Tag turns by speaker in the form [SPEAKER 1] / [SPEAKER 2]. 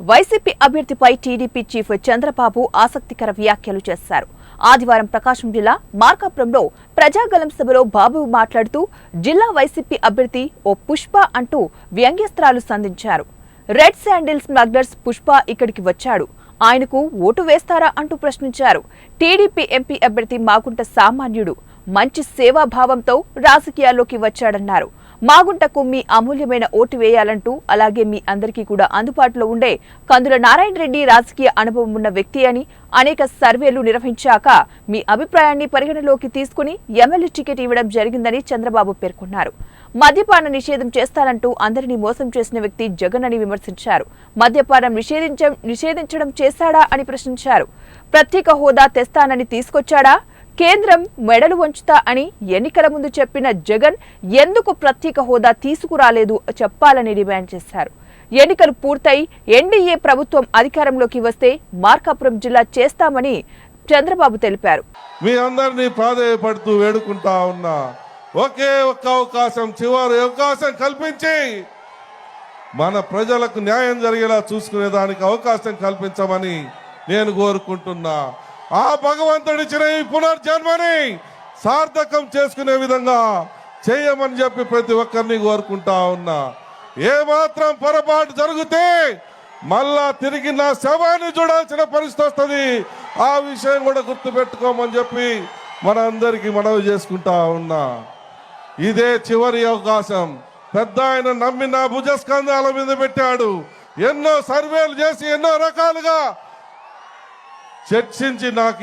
[SPEAKER 1] YCP అభ్యర్థిపై TDP chief Chandrababu ఆసక్తికర వ్యాఖ్యలు చేశారు. ఆదివారం ప్రకాశం జిల్లా మార్కాపురంలో ప్రజాగలం సభలో బాబు మాట్లాడుతూ జిల్లా వైసీపీ అభ్యర్థి ఓ పుష్ప అంటూ వ్యంగ్యస్త్రాలు సంధించారు. రెడ్ శాండిల్ స్మగ్లర్స్ పుష్ప ఇక్కడికి వచ్చాడు. ఆయనకు ఓటు వేస్తారా? అంటూ ప్రశ్నించారు. టీడీపీ ఎంపీ అభ్యర్థి మాగుంట సామాన్యుడు మంచి సేవాభావంతో రాజకీయాల్లోకి వచ్చాడన్నారు. మాగుంటకు మీ అమూల్యమైన ఓటు వేయాలంటూ అలాగే మీ అందరికీ కూడా అందుబాటులో ఉండే కందుల నారాయణ రెడ్డి రాజకీయ అనుభవం ఉన్న వ్యక్తి అని అనేక సర్వేలు నిర్వహించాక మీ అభిప్రాయాన్ని పరిగణలోకి తీసుకుని ఎమ్మెల్యే టికెట్ ఇవ్వడం జరిగిందని చంద్రబాబు పేర్కొన్నారు. మద్యపాన నిషేధం చేస్తానంటూ అందరినీ మోసం చేసిన వ్యక్తి జగన్ అని విమర్శించారు. మద్యపానం నిషేధించ నిషేధించడం చేశాడా అని ప్రశ్నించారు. ప్రత్యేక హోదా తెస్తానని తీసుకొచ్చాడా? కేంద్రం మెడలు వంచుతా అని ఎన్నికల ముందు చెప్పిన జగన్ ఎందుకు ప్రత్యేక హోదా తీసుకురాలేదు చెప్పాలని డిమాండ్ చేశారు. ఎన్నికలు పూర్తయి ఎన్డీఏ ప్రభుత్వం అధికారంలోకి వస్తే మార్కాపురం జిల్లా చేస్తామని చంద్రబాబు తెలిపారు.
[SPEAKER 2] మీ అందరినీ ప్రాధాయపడుతూ వేడుకుంటా ఉన్నా. ఒకే ఒక్క అవకాశం చివరి అవకాశం కల్పించి మన ప్రజలకు న్యాయం జరిగేలా చూసుకునే దానికి అవకాశం కల్పించమని నేను కోరుకుంటున్నా. ఆ భగవంతుడిచ్చిన ఈ పునర్జన్మని సార్థకం చేసుకునే విధంగా చేయమని చెప్పి ప్రతి ఒక్కరిని కోరుకుంటా ఉన్నా. ఏ మాత్రం పొరపాటు జరిగితే మళ్ళా తిరిగి నా శవాన్ని చూడాల్సిన పరిస్థితి వస్తుంది. ఆ విషయం కూడా గుర్తుపెట్టుకోమని చెప్పి మన అందరికీ మనవి చేసుకుంటా ఉన్నా. ఇదే చివరి అవకాశం. పెద్ద ఆయన నమ్మి నా భుజస్కంధాల మీద పెట్టాడు. ఎన్నో సర్వేలు చేసి ఎన్నో రకాలుగా చర్చించి నాకు